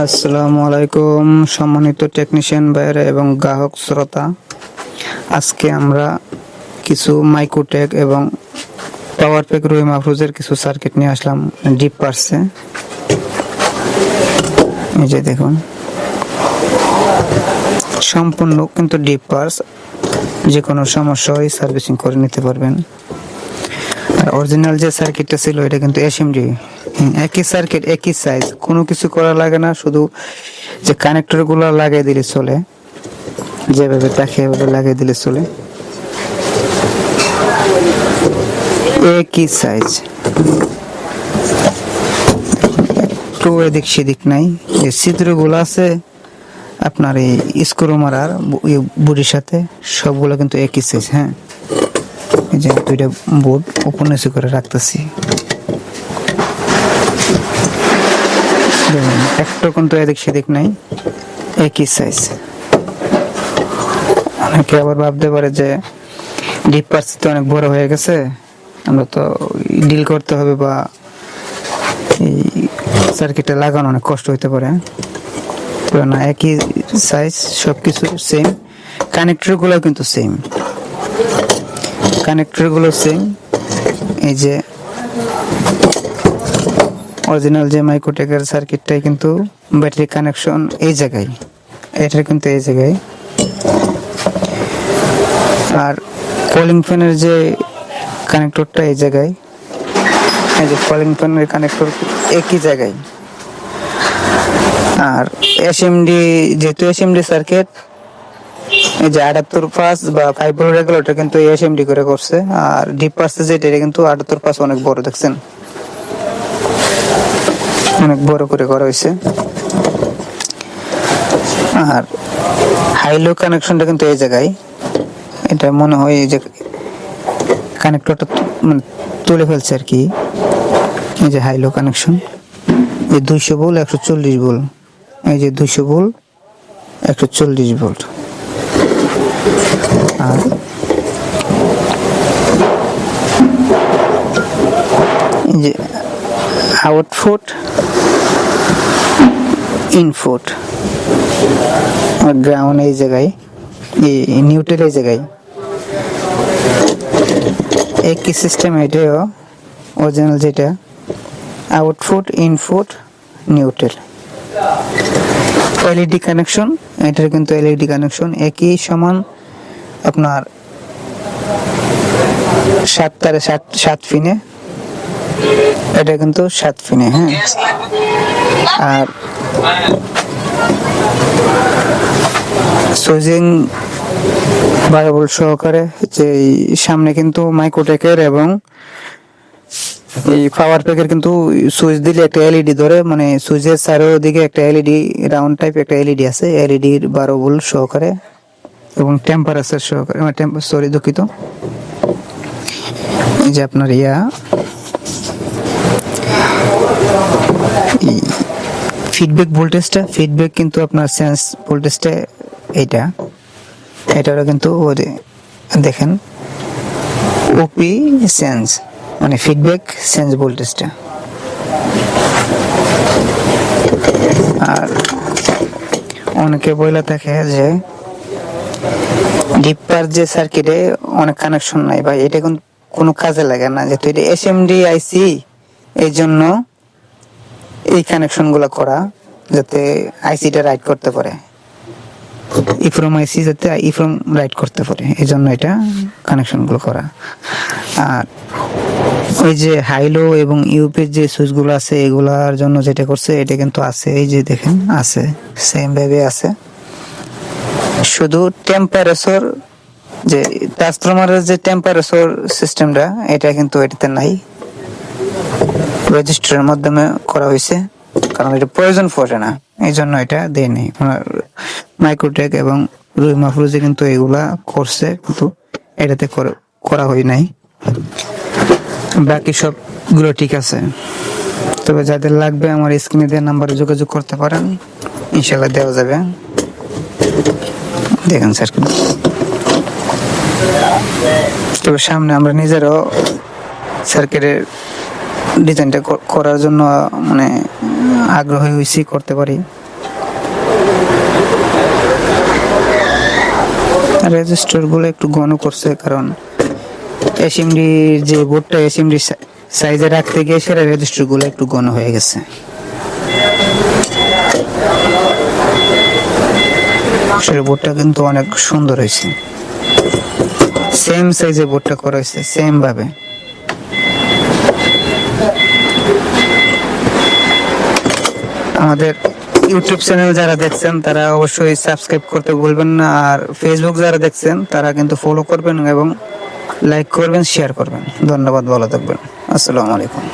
আসসালামু আলাইকুম, সম্মানিত টেকনিশিয়ান বাইরে এবং গ্রাহক শ্রোতা। আজকে আমরা কিছু মাইক্রোটেক এবং পাওয়ার প্যাক রুই মাহফুজের কিছু সার্কিট নিয়ে আসলাম ডিপ পার্সে এই যে দেখুন। সম্পূর্ণ কিন্তু ডিপ পার্স যে কোনো সমস্যা হয় সার্ভিসিং করে নিতে পারবেন। আর অরিজিনাল যে সার্কিটটা ছিল, এটা কিন্তু এসএমডি একই সার্কিট একই সাইজ কোনো কিছু করা লাগে না, শুধু যে কানেক্টরগুলো লাগিয়ে দিলে চলে, যেভাবে দেখে এভাবে লাগিয়ে দিলে চলে। একই সাইজ একটু এদিক সেদিক নাই। যে ছিদ্রগুলো আছে, আপনার এই স্ক্রু মারার বুড়ির সাথে, সবগুলো কিন্তু একই সাইজ হ্যাঁ? এই যে দুইটা বোর্ড নিচে করে রাখতেছি দেখুন, একটা কিন্তু এদিক সেদিক নাই, একই সাইজ অনেকে আবার ভাবতে পারে যে ডিপ পার্স তো অনেক বড় হয়ে গেছে, আমরা তো ডিল করতে হবে বা এই সার্কিটে লাগানো অনেক কষ্ট হতে পারে তো না, একই সাইজ সব কিছু সেম কানেক্টরগুলো কিন্তু সেম কানেক্টরগুলো সেম এই যে অরিজিনাল যে মাইক্রোটেকের সার্কিটটাই কিন্তু ব্যাটারি কানেকশন এই জায়গায়। এটা কিন্তু এই জায়গায়। আর কলিং ফ্যানের যে কানেক্টরটা এই জায়গায়, এই যে কলিং ফ্যানের কানেক্টর একই জায়গায়। আর এসএমডি যেহেতু এসএমডি সার্কিট এই যে আটাত্তর পাঁচ বা ফাইভ রেগুলেটর কিন্তু এসএমডি করে করছে। আর ডিপ পার্সে যেটা, এটা কিন্তু আটাত্তর পাঁচ অনেক বড়, দেখছেন? অনেক বড় করে করা হয়েছে। আর হাইলো কানেকশনটা কিন্তু এই জায়গায়। এটা মনে হয় এই যে কানেক্টরটা মানে তুলে ফেলছে আর কি। এই যে হাইলো কানেকশন। এই দুইশো বোল একশো চল্লিশ ভোল্ট। এই যে দুইশো বোল একশো চল্লিশ ভোল্ট। আর এই যে আউটফুট ইনফুট গ্রাউন্ড এই জায়গায় এই নিউট্রেল এই জায়গায় একই সিস্টেম এটাও অরিজিনাল যেটা output input neutral LED connection এটার কিন্তু এলইডি কানেকশন একই সমান আপনার সাত তারে সাত সাত ফিনে এটা কিন্তু সাত ফিনে হ্যাঁ। আর সুইজিং বারবল সহকারে যে সামনে কিন্তু মাইক্রোটেকের এবং এই পাওয়ার প্যাকের কিন্তু সুইচ দিলে একটা এলইডি ধরে মানে সুইচের চারিদিকে একটা এলইডি রাউন্ড টাইপ একটা এলইডি আছে এলইডির বারো ভোল্ট সহকারে এবং টেম্পারেচার সহকারে সরি দুঃখিত। এই যে আপনার ইয়া। ফিডব্যাক ভোল্টেজটা ফিডব্যাক কিন্তু আপনার সেন্স ভোল্টেজটা এইটা। এটারও কিন্তু দেখেন ওপি সেন্স মানে ফিডব্যাক সেন্স ভোল্টেজটা আর অনেকে বইলা থাকে যে ডিপার যে সার্কিটে অনেক কানেকশন নাই ভাই, এটা কোনো কাজে লাগে না। যেহেতু এটা এসএমডি আইসি এই জন্য এই কানেকশনগুলো করা যাতে আইসিটা রাইট করতে পারে। ইফ্রম আইসি যাতে ইফ্রম রাইট করতে পারে এই জন্য এটা কানেকশনগুলো করা। আর ওই যে হাইলো এবং ইউপির যে সুইচগুলো আছে, এগুলার জন্য যেটা করছে, এটা কিন্তু আছে, এই যে দেখেন, আছে সেম ভাবে আছে। শুধু টেম্পারেচার যে ট্রান্সফরমারের যে টেম্পারেচার সিস্টেমটা এটা কিন্তু এটাতে নাই। রেজিস্টারের মাধ্যমে করা হয়েছে। কারণ এটা প্রয়োজন পড়ে না। এই জন্য এটা দেয়নি। মাইক্রোটেক এবং রুই মাহফুজে কিন্তু এগুলা করছে, কিন্তু এটাতে করা হয় নাই। বাকি সবগুলো ঠিক আছে। তবে যাদের লাগবে আমার স্ক্রিনে দেওয়া নাম্বারে যোগাযোগ করতে পারেন। ইনশাল্লাহ দেওয়া যাবে। দেখেন স্যার। তবে সামনে আমরা নিজেরাও সার্কিটের ডিজাইনটা করার জন্য মানে আগ্রহী হয়েছি, করতে পারি। রেজিস্টারগুলো একটু ঘন করছে, কারণ এসএমডি যে বোর্ডটা এসএমডি সাইজে রাখতে গিয়ে সেটা রেজিস্টারগুলো একটু ঘন হয়ে গেছে। সেই বোর্ডটা কিন্তু অনেক সুন্দর হয়েছে। সেম সাইজে বোর্ডটা করা হয়েছে সেম ভাবে। আমাদের ইউটিউব চ্যানেল যারা দেখছেন, তারা অবশ্যই সাবস্ক্রাইব করতে ভুলবেন না। আর ফেসবুক যারা দেখছেন, তারা কিন্তু ফলো করবেন এবং লাইক করবেন শেয়ার করবেন। ধন্যবাদ, ভালো থাকবেন। আসসালামু আলাইকুম।